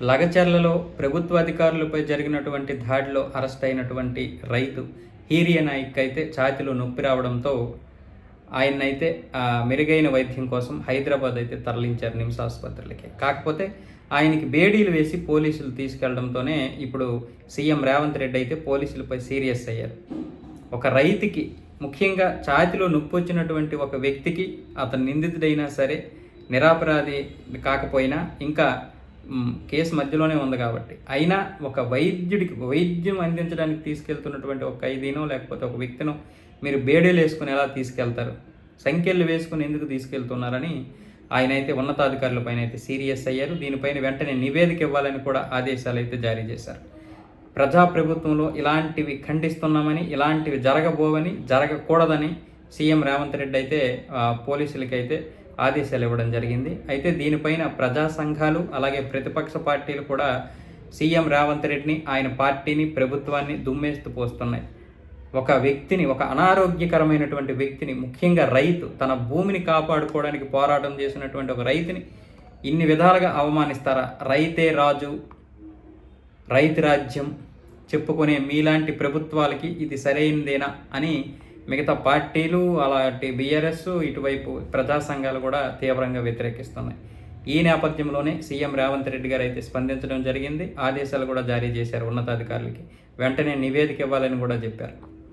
లగచర్లలో ప్రభుత్వ అధికారులపై జరిగినటువంటి దాడిలో అరెస్ట్ అయినటువంటి రైతు హీరియ నాయక్ అయితే ఛాతిలో నొప్పి రావడంతో ఆయన్నైతే మెరుగైన వైద్యం కోసం హైదరాబాద్ అయితే తరలించారు నిమ్స్ ఆసుపత్రులకి కాకపోతే ఆయనకి బేడీలు వేసి పోలీసులు తీసుకెళ్ళడంతోనే ఇప్పుడు సీఎం రేవంత్ రెడ్డి అయితే పోలీసులపై సీరియస్ అయ్యారు. ఒక రైతుకి ముఖ్యంగా ఛాతిలో నొప్పి వచ్చినటువంటి ఒక వ్యక్తికి అతను నిందితుడైనా సరే నిరాపరాధి కాకపోయినా ఇంకా కేసు మధ్యలోనే ఉంది కాబట్టి. అయినా ఒక వైద్యుడికి వైద్యం అందించడానికి తీసుకెళ్తున్నటువంటి ఒక ఖైదీనో లేకపోతే ఒక వ్యక్తినో మీరు బేడీలు వేసుకుని ఎలా తీసుకెళ్తారు? సంఖ్యలు వేసుకుని ఎందుకు తీసుకెళ్తున్నారని ఆయన అయితే ఉన్నతాధికారులపైన అయితే సీరియస్ అయ్యారు. దీనిపైన వెంటనే నివేదిక ఇవ్వాలని కూడా ఆదేశాలు అయితే జారీ చేశారు. ప్రజాప్రభుత్వంలో ఇలాంటివి ఖండిస్తున్నామని ఇలాంటివి జరగబోవని జరగకూడదని సీఎం రేవంత్ రెడ్డి అయితే పోలీసులకైతే పోలీసులకి అయితే ఆదేశాలు ఇవ్వడం జరిగింది. అయితే దీనిపైన ప్రజా సంఘాలు అలాగే ప్రతిపక్ష పార్టీలు కూడా సీఎం రేవంత్ రెడ్డిని ఆయన పార్టీని ప్రభుత్వాన్ని దుమ్మేస్తూ పోస్తున్నాయి. ఒక వ్యక్తిని ఒక అనారోగ్యకరమైనటువంటి వ్యక్తిని ముఖ్యంగా రైతు తన భూమిని కాపాడుకోవడానికి పోరాటం చేసినటువంటి ఒక రైతుని ఇన్ని విధాలుగా అవమానిస్తారా? రైతే రాజు రైతు రాజ్యం చెప్పుకునే మీలాంటి ప్రభుత్వాలకి ఇది సరైనదేనా అని మిగతా పార్టీలు అలాంటి బీఆర్ఎస్ ఇటువైపు ప్రజా సంఘాలు కూడా తీవ్రంగా వ్యతిరేకిస్తున్నాయి. ఈ నేపథ్యంలోనే సీఎం రేవంత్ రెడ్డి గారు అయితే స్పందించడం జరిగింది. ఆదేశాలు కూడా జారీ చేశారు ఉన్నతాధికారులకి. వెంటనే నివేదిక ఇవ్వాలని కూడా చెప్పారు.